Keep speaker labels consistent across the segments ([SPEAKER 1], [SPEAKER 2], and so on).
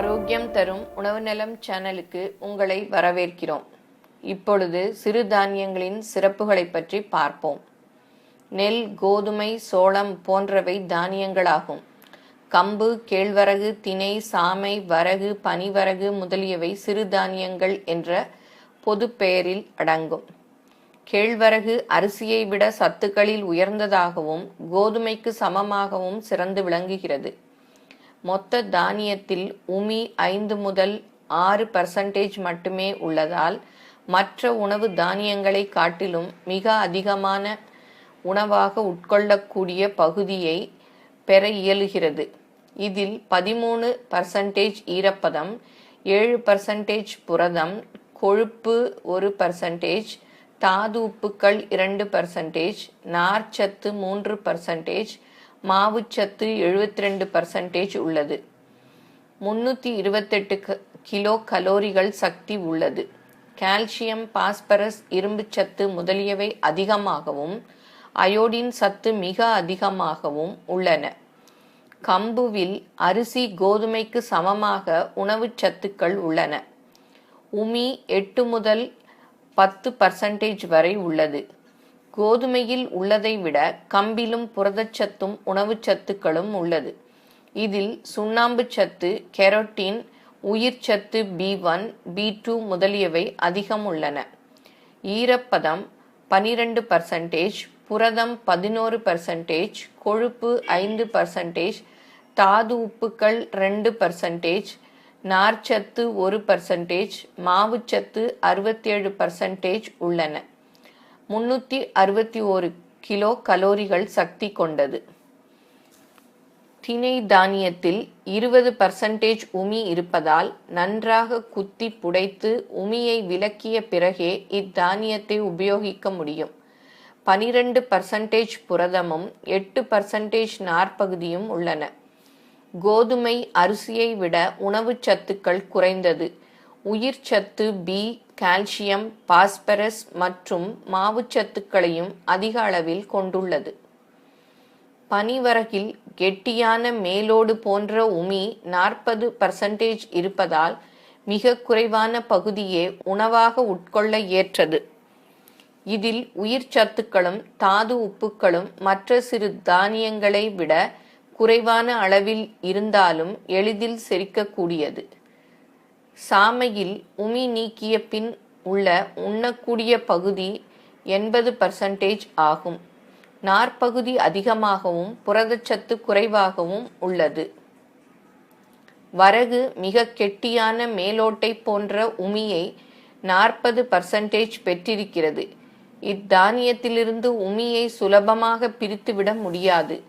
[SPEAKER 1] ஆரோக்கியம் தரும் உணவு நலம் சேனலுக்கு உங்களை வரவேற்கிறோம். இப்பொழுது சிறுதானியங்களின் சிறப்புகளை பற்றி பார்ப்போம். நெல் கோதுமை சோளம் போன்றவை தானியங்களாகும். கம்பு கேழ்வரகு திணை சாமை வரகு பனிவரகு முதலியவை சிறுதானியங்கள் என்ற பொது பெயரில் அடங்கும். கேழ்வரகு அரிசியை விட சத்துக்களில் உயர்ந்ததாகவும் கோதுமைக்கு சமமாகவும் சிறந்து விளங்குகிறது. மொத்த தானியத்தில் உமி ஐந்து முதல் ஆறு பர்சன்டேஜ் மட்டுமே உள்ளதால் மற்ற உணவு தானியங்களை காட்டிலும் மிக அதிகமான உணவாக உட்கொள்ளக்கூடிய பகுதியை பெற இயலுகிறது. இதில் பதிமூணு பர்சன்டேஜ் ஈரப்பதம் ஏழு பர்சன்டேஜ் புரதம் கொழுப்பு ஒரு பர்சன்டேஜ் தாது உப்புக்கள் இரண்டு பர்சன்டேஜ் நார்ச்சத்து மூன்று பர்சன்டேஜ் மாவுச்சத்து எழுபத்தி ரெண்டு பர்சன்டேஜ் உள்ளது. முந்நூற்றி இருபத்தெட்டு கிலோ கலோரிகள் சக்தி உள்ளது. கால்சியம் பாஸ்பரஸ் இரும்புச்சத்து முதலியவை அதிகமாகவும் அயோடின் சத்து மிக அதிகமாகவும் உள்ளன. கம்புவில் அரிசி கோதுமைக்கு சமமாக உணவுச் சத்துக்கள் உள்ளன. உமி எட்டு முதல் பத்து பர்சன்டேஜ் வரை உள்ளது. கோதுமையில் உள்ளதை விட கம்பிலும் புரதச்சத்தும் உணவுச் சத்துக்களும் உள்ளது. இதில் சுண்ணாம்பு சத்து கெரோட்டின் உயிர்ச்சத்து பி ஒன் பி டூ முதலியவை அதிகம் உள்ளன. ஈரப்பதம் பனிரெண்டு பர்சன்டேஜ் புரதம் பதினோரு பர்சன்டேஜ் கொழுப்பு ஐந்து பர்சன்டேஜ் தாது உப்புக்கள் ரெண்டு பர்சன்டேஜ் நார்ச்சத்து ஒரு பர்சன்டேஜ் மாவுச்சத்து அறுபத்தேழு பர்சன்டேஜ் உள்ளன. முன்னூற்றி அறுபத்தி ஒரு கிலோ கலோரிகள் சக்தி கொண்டது. திணை தானியத்தில் இருபது பர்சன்டேஜ் உமி இருப்பதால் நன்றாக குத்தி புடைத்து உமியை விலக்கிய பிறகே இத்தானியத்தை உபயோகிக்க முடியும். பனிரெண்டு பர்சன்டேஜ் புரதமும் எட்டு பர்சன்டேஜ் நாற்பகுதியும் உள்ளன. கோதுமை அரிசியை விட உணவுச் சத்துக்கள் குறைந்தது. உயிர் சத்து பி கால்சியம் பாஸ்பரஸ் மற்றும் மாவுச்சத்துக்களையும் அதிக அளவில் கொண்டுள்ளது. பனிவரகில் கெட்டியான மேலோடு போன்ற உமி நாற்பது பர்சன்டேஜ் இருப்பதால் மிக குறைவான பகுதியே உணவாக உட்கொள்ள ஏற்றது. இதில் உயிர் சத்துக்களும் தாது உப்புக்களும் மற்ற சிறு தானியங்களை விட குறைவான அளவில் இருந்தாலும் எளிதில் செரிக்கக்கூடியது. சாமையில் உமி நீக்கிய பின் உள்ள உண்ணக்கூடிய பகுதி எண்பது பர்சன்டேஜ் ஆகும். நாற்பகுதி அதிகமாகவும் புரதச்சத்து குறைவாகவும் உள்ளது. வரகு மிக கெட்டியான மேலோட்டை போன்ற உமியை நாற்பது பர்சன்டேஜ் பெற்றிருக்கிறது. இத்தானியத்திலிருந்து உமியை சுலபமாக பிரித்துவிட முடியாது.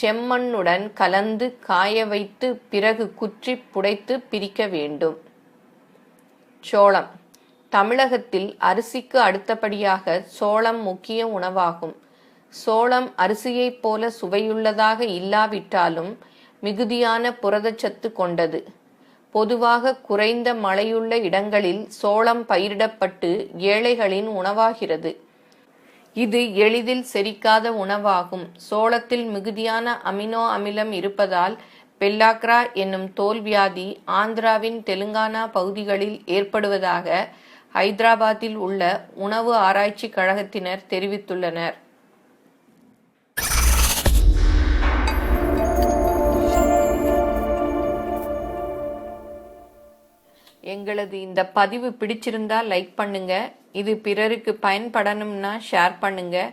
[SPEAKER 1] செம்மண்ணுடன் கலந்து காய வைத்து பிறகு குற்றி புடைத்து பிரிக்க வேண்டும். சோளம். தமிழகத்தில் அரிசிக்கு அடுத்தபடியாக சோளம் முக்கிய உணவாகும். சோளம் அரிசியைப் போல சுவையுள்ளதாக இல்லாவிட்டாலும் மிகுதியான புரதச்சத்து கொண்டது. பொதுவாக குறைந்த மழையுள்ள இடங்களில் சோளம் பயிரிடப்பட்டு ஏழைகளின் உணவாகிறது. இது எளிதில் செரிக்காத உணவாகும். சோளத்தில் மிகுதியான அமினோ அமிலம் இருப்பதால் பெல்லாக்ரா என்னும் தோல்வியாதி ஆந்திராவின் தெலுங்கானா பகுதிகளில் ஏற்படுவதாக ஹைதராபாத்தில் உள்ள உணவு ஆராய்ச்சி கழகத்தினர் தெரிவித்துள்ளனர். எங்களது இந்த பதிவு பிடிச்சிருந்தா லைக் பண்ணுங்க. இது பிறருக்கு பயன்படணும்னா ஷேர் பண்ணுங்கள்